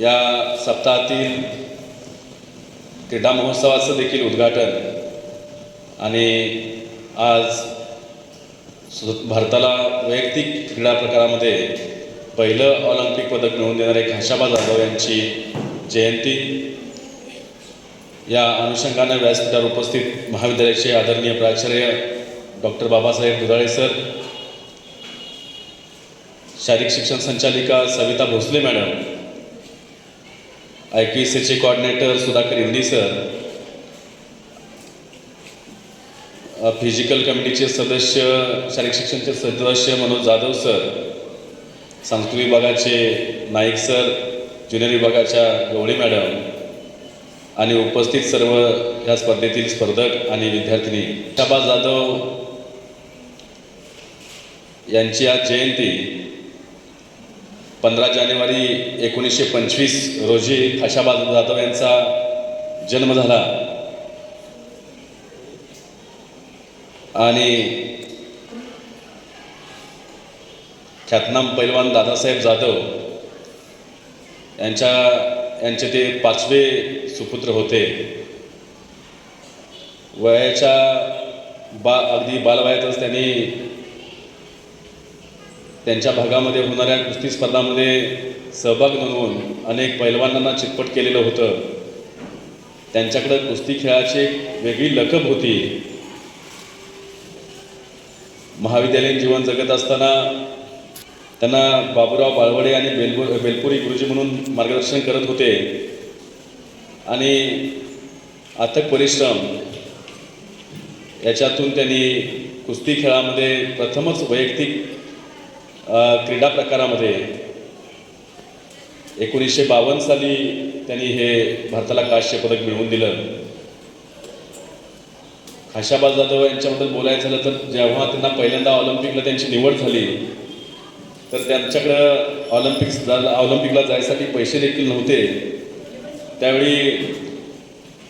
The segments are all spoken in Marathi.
या सप्ताहातील क्रीडा महोत्सवाचं देखील उद्घाटन आणि आज भारताला वैयक्तिक क्रीडा प्रकारामध्ये पहिलं ऑलिम्पिक पदक मिळवून देणारे खाशाबा जाधव यांची जयंती. या अनुषंगानं व्यासपीठावर उपस्थित महाविद्यालयाचे आदरणीय प्राचार्य डॉक्टर बाबासाहेब दुधाळे सर शारीरिक शिक्षण संचालिका Savita Bhosale madam I P S सीचे coordinator Sudhakar Hindi sir physical कमिटीचे सदस्य शारीरिक शिक्षणचे सदस्य मनोज जाधव सर सांस्कृतिक विभागाचे नाईक सर ज्युनियर विभागाच्या गवळी मॅडम आणि उपस्थित सर्व या स्पर्धेतील स्पर्धक आणि विद्यार्थिनी शाबाज जाधव यांची आज जयंती. पंधरा जानेवारी एकोणीसशे पंचवीस रोजी खाशाबाद जाधव यांचा जन्म झाला. आणि ख्यातनाम पैलवान दादासाहेब जाधव यांच्या यांचे ते पाचवे सुपुत्र होते. वयाच्या बा अगदी बालवयातच त्यांनी त्यांच्या भागामध्ये होणाऱ्या कुस्ती स्पर्धामध्ये सहभाग नोंदवून अनेक पैलवानांना चितपट केलेलं होतं. त्यांच्याकडं कुस्ती खेळाची एक वेगळी लकब होती. महाविद्यालयीन जीवन जगत असताना त्यांना बाबूराव बाळवडे आणि बेलपुर बेलपुरी गुरुजी म्हणून मार्गदर्शन करत होते. आणि अथक परिश्रम याच्यातून त्यांनी कुस्ती खेळामध्ये प्रथमच वैयक्तिक क्रीडा प्रकारामध्ये एकोणीसशे बावन्न साली त्यांनी हे भारताला काश्य पदक मिळवून दिलं. खाशाबाद जाधव यांच्याबद्दल बोलायचं झालं तर जेव्हा त्यांना पहिल्यांदा ऑलिम्पिकला त्यांची निवड झाली तर त्यांच्याकडं ऑलिम्पिक्स ऑलिम्पिकला जायसाठी पैसे देखील नव्हते. त्यावेळी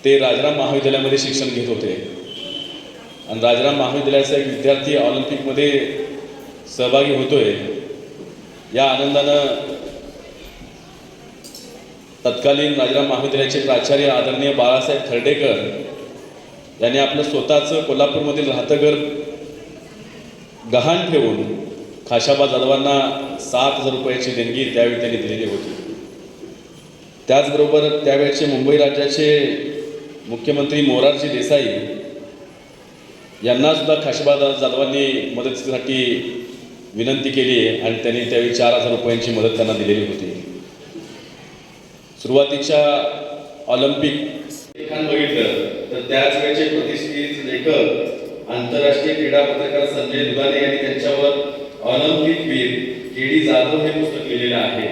ते राजाराम महाविद्यालयामध्ये शिक्षण घेत होते. आणि राजाराम महाविद्यालयाचा एक विद्यार्थी ऑलिम्पिकमध्ये सहभागी होतोय. या आनंदानं तत्कालीन राजाराम महाविद्यालयाचे प्राचार्य आदरणीय बाळासाहेब खर्डेकर यांनी आपलं स्वतःचं कोल्हापूरमधील राहतं घर गहाण ठेवून खाशाबा जाधवांना सात हजार रुपयाची देणगी त्यावेळी त्यांनी दिलेली होती. त्याचबरोबर त्यावेळेचे मुंबई राज्याचे मुख्यमंत्री मोरारजी देसाई यांना सुद्धा खाशाबा जाधवांनी मदतीसाठी विनंती केली आणि त्यांनी त्यावेळी चार हजार रुपयांची मदत त्यांना दिलेली होती. सुरुवातीच्या ऑलिम्पिक लेखन बघितलं तर त्याच वेळेचे प्रतिष्ठित लेखक आंतरराष्ट्रीय क्रीडा पत्रकार संजय दुधाने यांनी त्यांच्यावर ऑलिम्पिक वीर के डी जाधव हे पुस्तक लिहिलेलं आहे.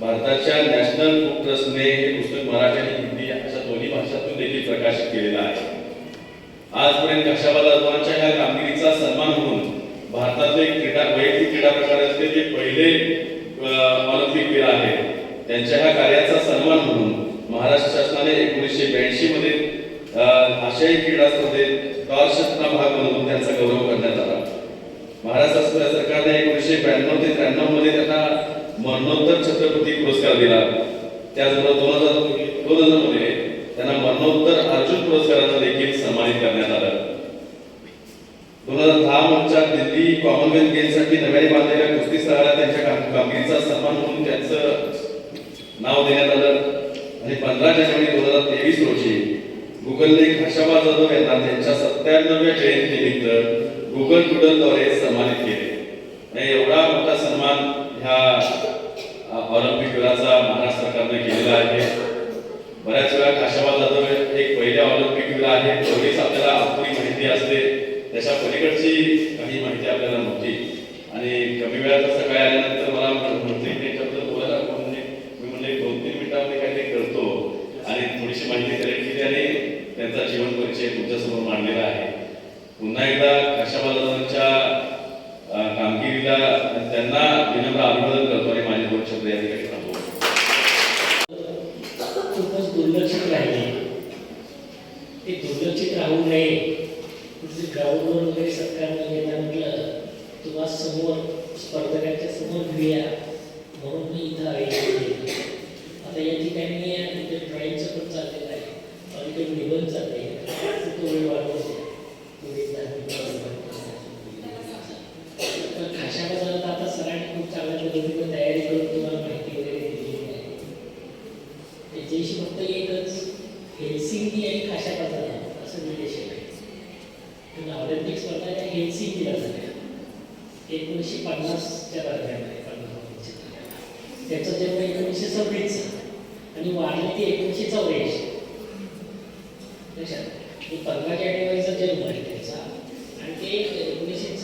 भारताच्या नॅशनल बुक ट्रस्टने हे पुस्तक मराठी आणि हिंदी अशा दोन्ही भाषातून देखील प्रकाशित केलेलं आहे. आजपर्यंत कक्षाबाला जाधवांच्या ह्या कामगिरीचा सन्मान म्हणून भारतातले क्रीडा वैयक्तिक क्रीडा प्रकारातले जे पहिले ऑलिम्पिक वीर आहेत त्यांच्या ह्या कार्याचा सन्मान म्हणून महाराष्ट्र शासनाने एकोणीसशे ब्याऐंशी मध्ये आशियाई क्रीडा स्पर्धेत टॉर्चचा भाग म्हणून त्यांचा गौरव करण्यात आला. महाराष्ट्र सरकारने एकोणीसशे ब्याण्णव ते त्र्याण्णवमध्ये त्यांना मरणोत्तर छत्रपती पुरस्कार दिला. त्याचबरोबर दोन हजार दोन हजारमध्ये त्यांना मरणोत्तर अर्जुन पुरस्कारानं देखील सन्मानित करण्यात आलं. दोन हजार दहा मार्चच्या दिल्ली कॉमनवेल्थ गेम्ससाठी नव्याने बांधलेल्या कुस्ती स्थळाला त्यांच्या काम- कामगिरीचा सन्मान म्हणून त्यांचं नाव देण्यात आलं. आणि पंधरा जानेवारी दोन हजार तेवीस रोजी गुगलने खाशाबा जाधव यांना त्यांच्या सत्त्याण्णव्या जयंतीनिमित्त गुगल डुडलद्वारे सन्मानित केले. आणि एवढा मोठा सन्मान ह्या ऑलिम्पिक वीराचा महाराष्ट्र सरकारने केलेला आहे. बऱ्याच वेळा खाशाबा जाधव एक पहिल्या ऑलिम्पिक वीर आहे. तेवढीच आपल्याला अपुरी माहिती असते. त्याच्या पलीकडची काही माहिती आपल्याला नव्हती. आणि कमी वेळात सकाळी आल्यानंतर मला म्हणते त्यांच्याबद्दल बोलायला म्हणजे मी म्हणजे दोन तीन मिनिटांमध्ये काहीतरी करतो. आणि थोडीशी माहिती कलेक्ट केली आणि त्यांचा जीवन परिचय तुमच्यासमोर मांडलेला आहे. पुन्हा एकदा खाशाबा कामगिरीला त्यांना विनम्र अभिवादन करतो आणि माझे दोन शब्द या ठिकाणी सांगतो खूपच दुर्लक्षित राहिले. ते दुर्लक्षित राहू नये. म्हणजे ग्राउंडवर वगैरे सरकारने घेता म्हटलं तुम्हा समोर स्पर्धकांच्या समोर घेऊया म्हणून मी इथं आता या ठिकाणी तिथे ड्रॉईंगचं पण चाललेलं आहे. अलीकडे निबंध चालले तो वेळ वाढवतो तर खाशा आता सरांनी खूप चांगल्या तयारी करून तुम्हाला माहिती वगैरे दिलेली आहे. त्याच्याशी फक्त एकच हेल्सिंकी आणि बाजारात असं रिलेशन आहे पण ऑलिम्पिक सी त्या हेल्सिंकीला झाल्या एकोणीसशे पन्नासच्या दरम्यान आहे पन्नास त्याचा जन्म एकोणीसशे सव्वीस आणि वाढली ती एकोणीसशे चौऱ्याऐंशी. लक्षात पंधरा जानेवारीचा जन्म आहे त्याचा आणि ते एकोणीसशे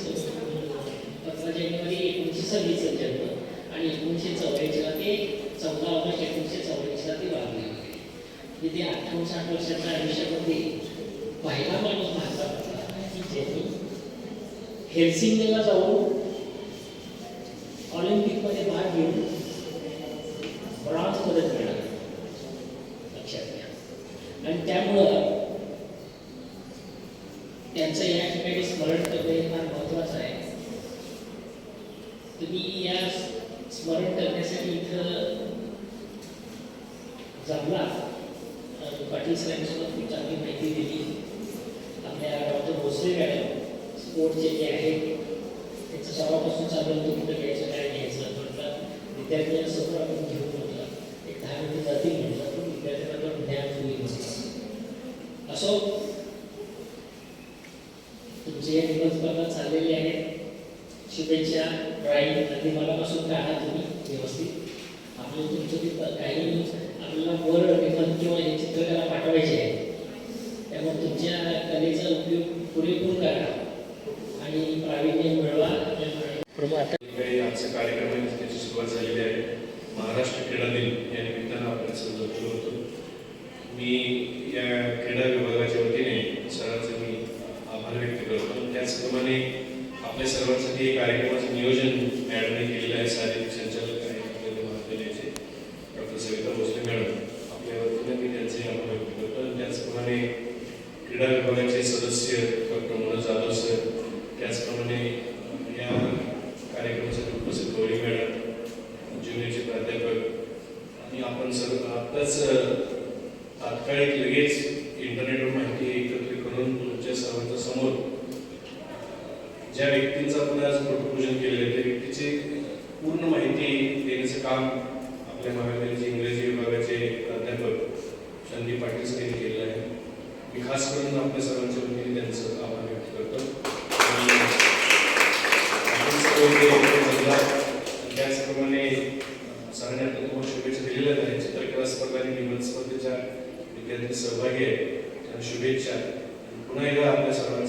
पंधरा जानेवारी एकोणीसशे सव्वीसचा जन्म आणि एकोणीसशे चौऱ्याऐंशीला ते चौदा ऑगस्ट एकोणीसशे चौऱ्याऐंशीला ते वाढले म्हणजे ते अठ्ठावन्न साठ वर्षाच्या आयुष्यामध्ये पहिला माणूस हेल्सिंगला जाऊन ऑलिम्पिकमध्ये भाग घेऊन ब्रॉन्झ पदक मिळालं. लक्षात घ्या. आणि त्यामुळं त्यांचं या ठिकाणी स्मरण करणे फार महत्वाचं आहे. तुम्ही या स्मरण करण्यासाठी इथं जमला पाटील साहेबांसोबत खूप चांगली माहिती दिली. आपल्या डॉक्टर भोसले मॅडम स्पोर्टचे जे आहेत त्याचं सर्वापासून चालू होतं कुठं घ्यायचं काय घ्यायचं म्हटलं विद्यार्थ्यांसमोर आपण घेऊन म्हटलं एक दहा मिनिटं जातील म्हटलं पण विद्यार्थ्यांना पण ज्ञान होईल असो तुमचे हे दिवस चाललेले आहेत. शुभेच्छा ड्रॉईंग आधी मनापासून काढा तुम्ही व्यवस्थित. आपलं तुमचं ते काही आपल्याला वर निबंध किंवा हे चित्रकला पाठवायचे आहे. त्यामुळे तुमच्या कलेचा उपयोग पुरेपूर करा आणि प्रावीण्य मिळवा प्रभू आता काही आजचा कार्यक्रम आहे त्याची सुरुवात झालेली आहे महाराष्ट्र क्रीडा दिन या निमित्तानं आपण सर्व जमलो होतो मी या क्रीडा विभागाच्या वतीने सरांचे मी आभार व्यक्त करतो त्याचप्रमाणे आपल्या सर्वांसाठी कार्यक्रमाचं नियोजन मॅडमने केलेलं आहे सारे संचालक आहे आपल्या महाविद्यालयाचे डॉक्टर सविता भोसले मॅडम आपल्या वतीने मी त्यांचे आभार व्यक्त करतो. आणि त्याचप्रमाणे क्रीडा विभागाचे सदस्य डॉक्टर मनोज जाधव सर त्याचप्रमाणे अं, या कार्यक्रमासाठी उपस्थित गौरी मॅडम ज्युनियरचे प्राध्यापक आणि आपण सर्व आत्ताच अं, तात्कालिक लगेच इंटरनेटवर माहिती एकत्रित करून तुमच्या सर्वांच्या समोर ज्या व्यक्तींचं आपण आज फोटोपूजन केलेलं आहे त्या व्यक्तीची पूर्ण माहिती देण्याचं काम आपल्या महाविद्यालयाचे इंग्रजी विभागाचे प्राध्यापक संदीप पाटील यांनी केलेलं आहे. मी खास करून आपल्या सर्वांच्या वतीने त्यांचं आभार व्यक्त करतो. त्याचप्रमाणे सांगण्यात तुम्हाला शुभेच्छा दिलेल्या आहेत. चित्रकला स्पर्धा आणि निबंध स्पर्धेच्या विद्यार्थी सहभागी आहे त्यांना शुभेच्छा. पुन्हा एकदा आपल्या सर्वांना